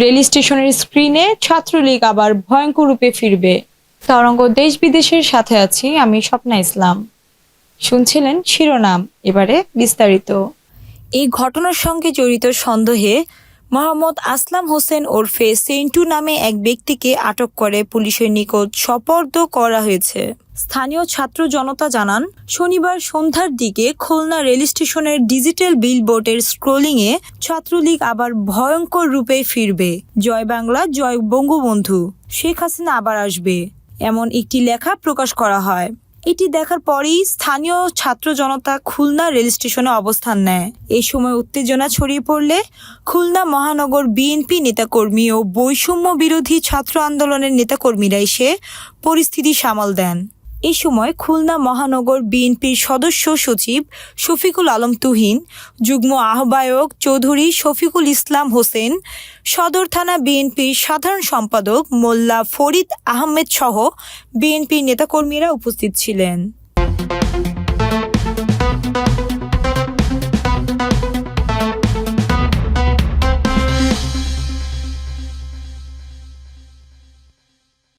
Rail স্টেশনের স্ক্রিনে ছাত্রলীগ আবার ভয়ঙ্কর রূপে ফিরবে। তরঙ্গ দেশ বিদেশের সাথে আছি আমি স্বপ্না ইসলাম। শুনছিলেন শিরোনাম, এবারে বিস্তারিত। এই ঘটনার সঙ্গে জড়িত সন্দেহে মোহাম্মদ আসলাম হোসেন ওরফে সেন্টু নামে এক ব্যক্তিকে আটক করে পুলিশের নিকট সপর্দ করা হয়েছে। স্থানীয় ছাত্র জনতা জানান, শনিবার সন্ধ্যার দিকে খুলনা রেল স্টেশনের ডিজিটাল বিল বিলবোর্ডের স্ক্রোলিংয়ে ছাত্রলীগ আবার ভয়ঙ্কর রূপে ফিরবে। জয় বাংলা, জয় বঙ্গবন্ধু। শেখ হাসিনা আবার আসবে। এমন একটি লেখা প্রকাশ করা হয়। এটি দেখার পরেই স্থানীয় ছাত্র জনতা খুলনা রেল স্টেশনে অবস্থান নেয়। এ সময় উত্তেজনা ছড়িয়ে পড়লে খুলনা মহানগর বিএনপি নেতাকর্মী ও বৈষম্য বিরোধী ছাত্র আন্দোলনের নেতাকর্মীরা এসে পরিস্থিতি সামাল দেন। এই সময় খুলনা মহানগর বিএনপির সদস্য সচিব শফিকুল আলম তুহিন, যুগ্ম আহ্বায়ক চৌধুরী শফিকুল ইসলাম হোসেন, সদর থানা বিএনপির সাধারণ সম্পাদক মোল্লা ফরিদ আহমেদ সহ বিএনপির নেতাকর্মীরা উপস্থিত ছিলেন।